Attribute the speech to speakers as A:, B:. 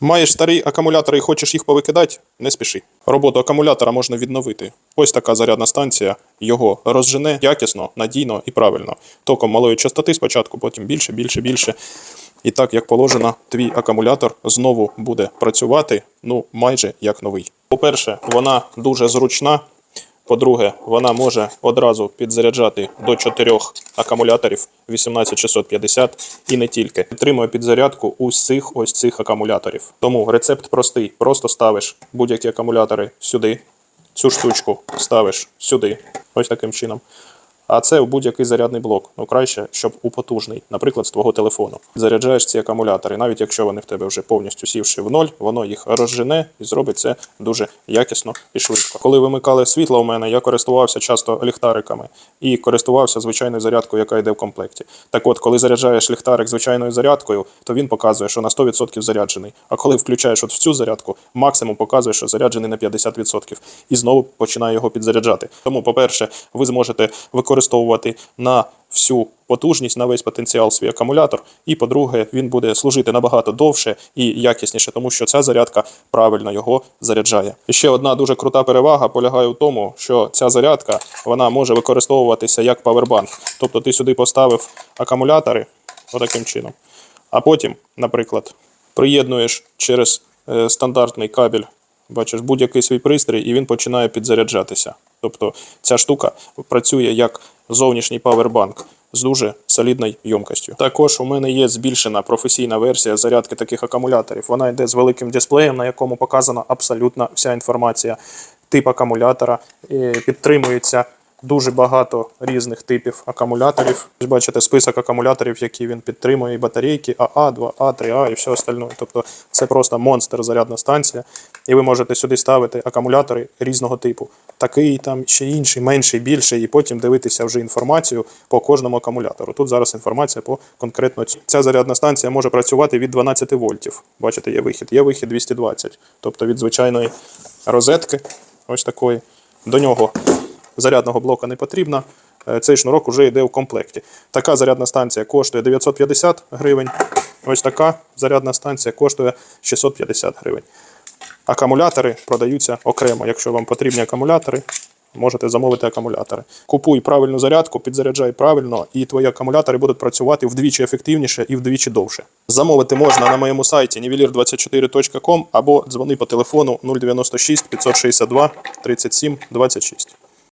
A: Маєш старі акумулятори і хочеш їх повикидати? Не спіши. Роботу акумулятора можна відновити. Ось така зарядна станція його розжене якісно, надійно і правильно. Током малої частоти спочатку, потім більше, більше, більше. І так, як положено, твій акумулятор знову буде працювати ну майже як новий. По-перше, вона дуже зручна. По-друге, вона може одразу підзаряджати до 4 акумуляторів 18650 і не тільки. Підтримує підзарядку усіх ось цих акумуляторів. Тому рецепт простий: просто ставиш будь-які акумулятори сюди, цю штучку ставиш сюди, ось таким чином. А це в будь-який зарядний блок. Ну краще, щоб у потужний, наприклад, з твого телефону. Заряджаєш ці акумулятори, навіть якщо вони в тебе вже повністю сівши в ноль, воно їх розжене і зробить це дуже якісно і швидко. Коли вимикали світло у мене, я користувався часто ліхтариками і користувався звичайною зарядкою, яка йде в комплекті. Так от, коли заряджаєш ліхтарик звичайною зарядкою, то він показує, що на 100% заряджений. А коли включаєш от в цю зарядку, максимум показує, що заряджений на 50%. І знову починає його підзаряджати. Тому, по-перше, ви зможете використовувати на всю потужність, на весь потенціал свій акумулятор. І по-друге, він буде служити набагато довше і якісніше, тому що ця зарядка правильно його заряджає. І ще одна дуже крута перевага полягає в тому, що ця зарядка вона може використовуватися як павербанк. Тобто ти сюди поставив акумулятори отаким чином, а потім, наприклад, приєднуєш через е, стандартний кабель, бачиш будь-який свій пристрій, і він починає підзаряджатися. Тобто ця штука працює як зовнішній павербанк з дуже солідною ємкостю. Також у мене є збільшена професійна версія зарядки таких акумуляторів. Вона йде з великим дисплеєм, на якому показана абсолютно вся інформація. Тип акумулятора е, підтримується дуже багато різних типів акумуляторів. Ви бачите список акумуляторів, які він підтримує, і батарейки АА, 2А, 3А і все остальне. Тобто це просто монстр зарядна станція. І ви можете сюди ставити акумулятори різного типу. Такий, там ще інший, менший, більший, і потім дивитися вже інформацію по кожному акумулятору. Тут зараз інформація по конкретно цю. Ця зарядна станція може працювати від 12 вольтів. Бачите, є вихід. Є вихід 220. Тобто від звичайної розетки, ось такої, до нього зарядного блока не потрібно. Е, Цей шнурок вже йде в комплекті. Така зарядна станція коштує 950 гривень. Ось така зарядна станція коштує 650 гривень. Акумулятори продаються окремо. Якщо вам потрібні акумулятори, можете замовити акумулятори. Купуй правильну зарядку, підзаряджай правильно, і твої акумулятори будуть працювати вдвічі ефективніше і вдвічі довше. Замовити можна на моєму сайті nivelir24.com або дзвони по телефону 096 562 37 26.